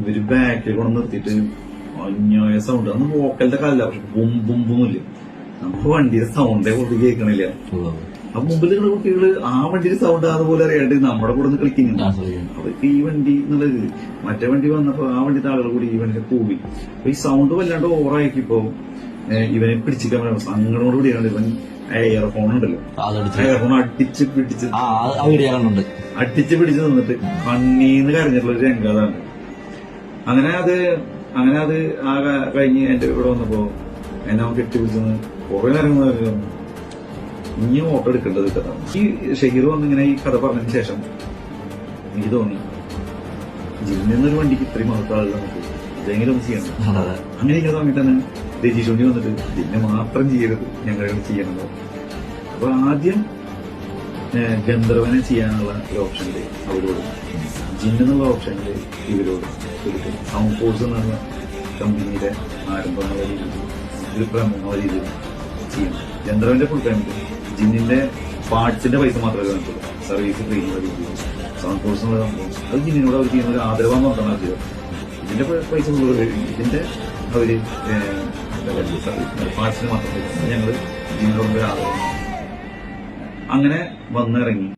ഇവർ ബാക്കിൽ കൊണ്ട് നിർത്തിയിട്ട് അന്യായ സൗണ്ട് അന്ന് വോക്കലിന്റെ കാലല്ല പക്ഷെ ബും ബും ബും ഇല്ല? നമുക്ക് വണ്ടിയുടെ സൗണ്ടേ കൊണ്ട് കേൾക്കണില്ല. അപ്പൊ മുമ്പിൽ നിൽക്കുന്ന കുട്ടികൾ ആ വണ്ടിയുടെ സൗണ്ട് അതുപോലെ അറിയാണ്ട് നമ്മുടെ കൂടെ നിന്ന് കളിക്കുന്നുണ്ട് അവർക്ക് ഈ വണ്ടി എന്നുള്ളത് മറ്റേ വണ്ടി വന്നപ്പോ ആ വണ്ടിയുടെ ആളുകൾ കൂടി ഈ വണ്ടിയെ കൂവി. അപ്പൊ ഈ സൗണ്ട് വല്ലാണ്ട് ഓവറായിക്കിപ്പോ ഇവനെ പിടിച്ചിക്കാൻ പറ്റും. അങ്ങനോട് കൂടിയാണ് ഇവൻ എയർഫോൺ ഉണ്ടല്ലോ. എയർഫോൺ അടിച്ച് പിടിച്ച് അടിച്ച് പിടിച്ച് നിന്നിട്ട് കണ്ണീന്ന് കരഞ്ഞിട്ടുള്ള ഒരു രംഗം അതാണ്. അങ്ങനെ അത് അങ്ങനെ അത് ആകെ കഴിഞ്ഞ് എന്റെ ഇവിടെ വന്നപ്പോ എന്നെ അവൻ കെട്ടിപ്പിടിച്ചെന്ന് കുറെ നേരം പറഞ്ഞു, ഇനി ഓട്ടോ എടുക്കേണ്ടത് കഥ ഈ ഷഹീർ വന്നിങ്ങനെ ഈ കഥ പറഞ്ഞതിന് ശേഷം എനിക്ക് തോന്നി ജിമ്മിൽ നിന്നൊരു വണ്ടിക്ക് ഇത്രയും മഹത്താളുകൾ നമുക്ക് ഇതെങ്കിലും ഒന്ന് ചെയ്യണം. അങ്ങനെ ഇരിക്കുന്ന സമയത്താണ് രജീഷ് ഉണ്ണി വന്നിട്ട് ഇതിനെ മാത്രം ചെയ്യരുത് ഞങ്ങളെ ചെയ്യണത് അപ്പൊ ആദ്യം ഗന്ധർവനെ ചെയ്യാനുള്ള ഒരു ഓപ്ഷൻ അവരോട്. ജിന്നെന്നുള്ള ഓപ്ഷൻ ഇവരോട് കൊടുക്കും. സൗണ്ട് ഫോഴ്സ് പറഞ്ഞ കമ്പനിയുടെ ആരംഭം ഒരു പ്രമുഖ രീതിയിൽ ചെയ്യും. ഗന്ധർവന്റെ ഫുൾ പേയ്മെന്റ് ജിന്നിന്റെ പാർട്സിന്റെ പൈസ മാത്രമേ കാണിച്ചുള്ളൂ സർവീസ് ഫ്രീ എന്നുള്ള രീതിയിൽ. ഫോഴ്സ് എന്നുള്ള സംഭവം. അത് ജിന്നിനോട് അവർ ചെയ്യുന്ന ഒരു ആദരവാന്ന് പറഞ്ഞാൽ ചെയ്യും ഇതിന്റെ പൈസ ഇതിന്റെ അവർ പാർട്സിന് മാത്രമേ ഞങ്ങൾ ജിന്നിനോട് ഒരു ആദരവ് അങ്ങനെ വന്നിറങ്ങി.